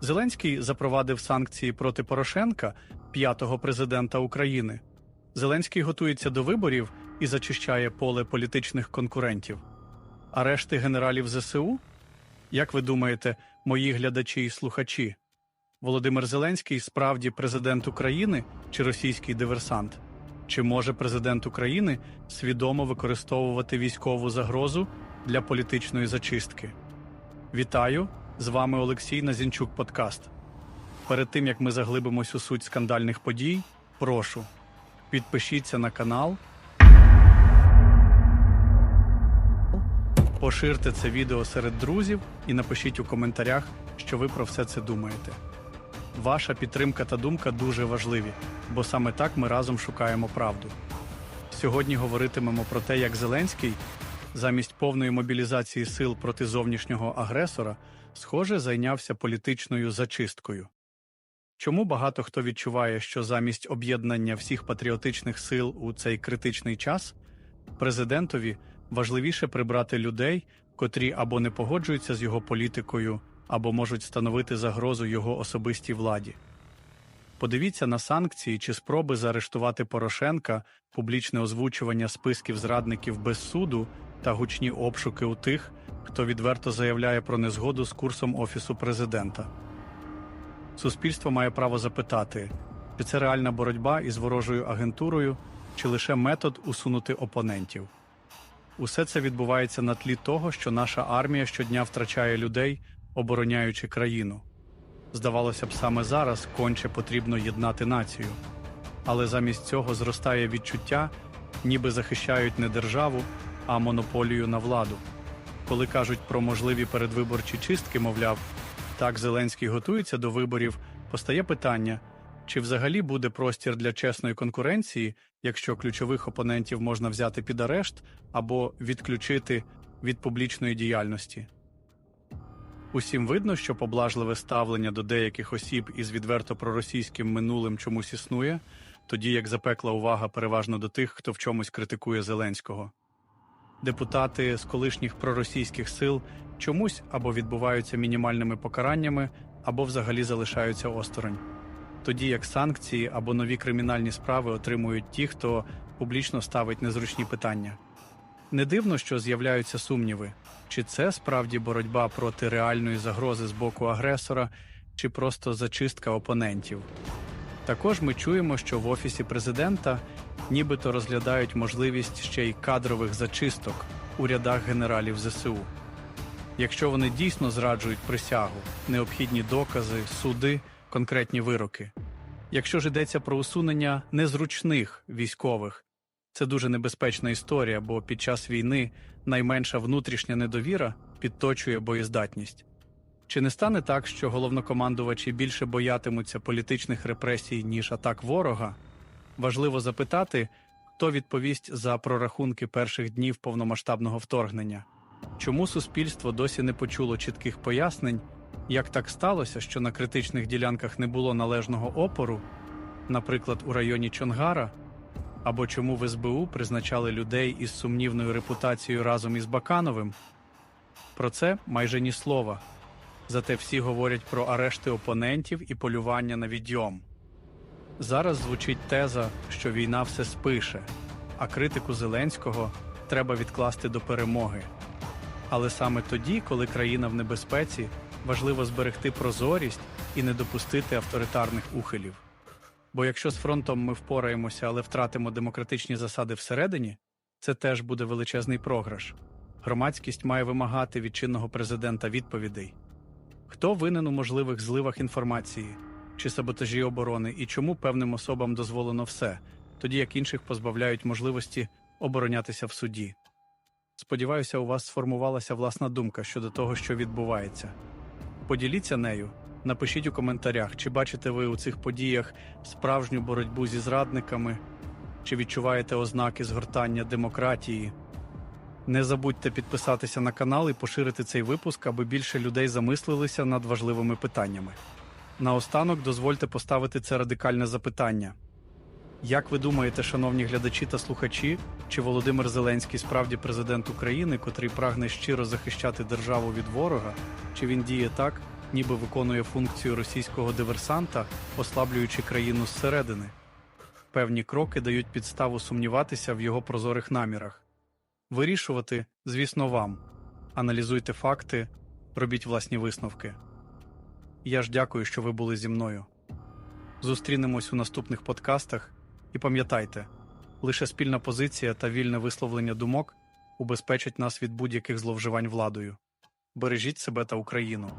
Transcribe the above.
Зеленський запровадив санкції проти Порошенка, п'ятого президента України. Зеленський готується до виборів і зачищає поле політичних конкурентів. Арешти генералів ЗСУ? Як ви думаєте, мої глядачі і слухачі? Володимир Зеленський справді президент України чи російський диверсант? Чи може президент України свідомо використовувати військову загрозу для політичної зачистки? Вітаю! З вами Олексій Назінчук Подкаст. Перед тим як ми заглибимось у суть скандальних подій, прошу підпишіться на канал, поширте це відео серед друзів і напишіть у коментарях, що ви про все це думаєте. Ваша підтримка та думка дуже важливі, бо саме так ми разом шукаємо правду. Сьогодні говоритимемо про те, як Зеленський, замість повної мобілізації сил проти зовнішнього агресора, схоже, зайнявся політичною зачисткою. Чому багато хто відчуває, що замість об'єднання всіх патріотичних сил у цей критичний час президентові важливіше прибрати людей, котрі або не погоджуються з його політикою, або можуть становити загрозу його особистій владі? Подивіться на санкції чи спроби заарештувати Порошенка, публічне озвучування списків зрадників без суду та гучні обшуки у тих, хто відверто заявляє про незгоду з курсом Офісу президента. Суспільство має право запитати, чи це реальна боротьба із ворожою агентурою, чи лише метод усунути опонентів. Усе це відбувається на тлі того, що наша армія щодня втрачає людей, обороняючи країну. Здавалося б, саме зараз конче потрібно єднати націю. Але замість цього зростає відчуття, ніби захищають не державу, а монополію на владу. Коли кажуть про можливі передвиборчі чистки, мовляв, так Зеленський готується до виборів, постає питання, чи взагалі буде простір для чесної конкуренції, якщо ключових опонентів можна взяти під арешт або відключити від публічної діяльності. Усім видно, що поблажливе ставлення до деяких осіб із відверто проросійським минулим чомусь існує, тоді як запекла увага переважно до тих, хто в чомусь критикує Зеленського. Депутати з колишніх проросійських сил чомусь або відбуваються мінімальними покараннями, або взагалі залишаються осторонь. Тоді як санкції або нові кримінальні справи отримують ті, хто публічно ставить незручні питання. Не дивно, що з'являються сумніви, чи це справді боротьба проти реальної загрози з боку агресора, чи просто зачистка опонентів. Також ми чуємо, що в офісі президента нібито розглядають можливість ще й кадрових зачисток у рядах генералів ЗСУ. Якщо вони дійсно зраджують присягу, необхідні докази, суди, конкретні вироки. Якщо ж йдеться про усунення незручних військових, це дуже небезпечна історія, бо під час війни найменша внутрішня недовіра підточує боєздатність. Чи не стане так, що головнокомандувачі більше боятимуться політичних репресій, ніж атак ворога? Важливо запитати, хто відповість за прорахунки перших днів повномасштабного вторгнення. Чому суспільство досі не почуло чітких пояснень, як так сталося, що на критичних ділянках не було належного опору, наприклад, у районі Чонгара, або чому в СБУ призначали людей із сумнівною репутацією разом із Бакановим? Про це майже ні слова. Зате всі говорять про арешти опонентів і полювання на відйом. Зараз звучить теза, що війна все спише, а критику Зеленського треба відкласти до перемоги. Але саме тоді, коли країна в небезпеці, важливо зберегти прозорість і не допустити авторитарних ухилів. Бо якщо з фронтом ми впораємося, але втратимо демократичні засади всередині, це теж буде величезний програш. Громадськість має вимагати від чинного президента відповідей. Хто винен у можливих зливах інформації чи саботажі оборони, і чому певним особам дозволено все, тоді як інших позбавляють можливості оборонятися в суді? Сподіваюся, у вас сформувалася власна думка щодо того, що відбувається. Поділіться нею, напишіть у коментарях, чи бачите ви у цих подіях справжню боротьбу зі зрадниками, чи відчуваєте ознаки згортання демократії. Не забудьте підписатися на канал і поширити цей випуск, аби більше людей замислилися над важливими питаннями. Наостанок дозвольте поставити це радикальне запитання. Як ви думаєте, шановні глядачі та слухачі, чи Володимир Зеленський справді президент України, котрий прагне щиро захищати державу від ворога, чи він діє так, ніби виконує функцію російського диверсанта, ослаблюючи країну зсередини. Певні кроки дають підставу сумніватися в його прозорих намірах. Вирішувати, звісно, вам. Аналізуйте факти, робіть власні висновки. Я ж дякую, що ви були зі мною. Зустрінемось у наступних подкастах і пам'ятайте, лише спільна позиція та вільне висловлення думок убезпечать нас від будь-яких зловживань владою. Бережіть себе та Україну.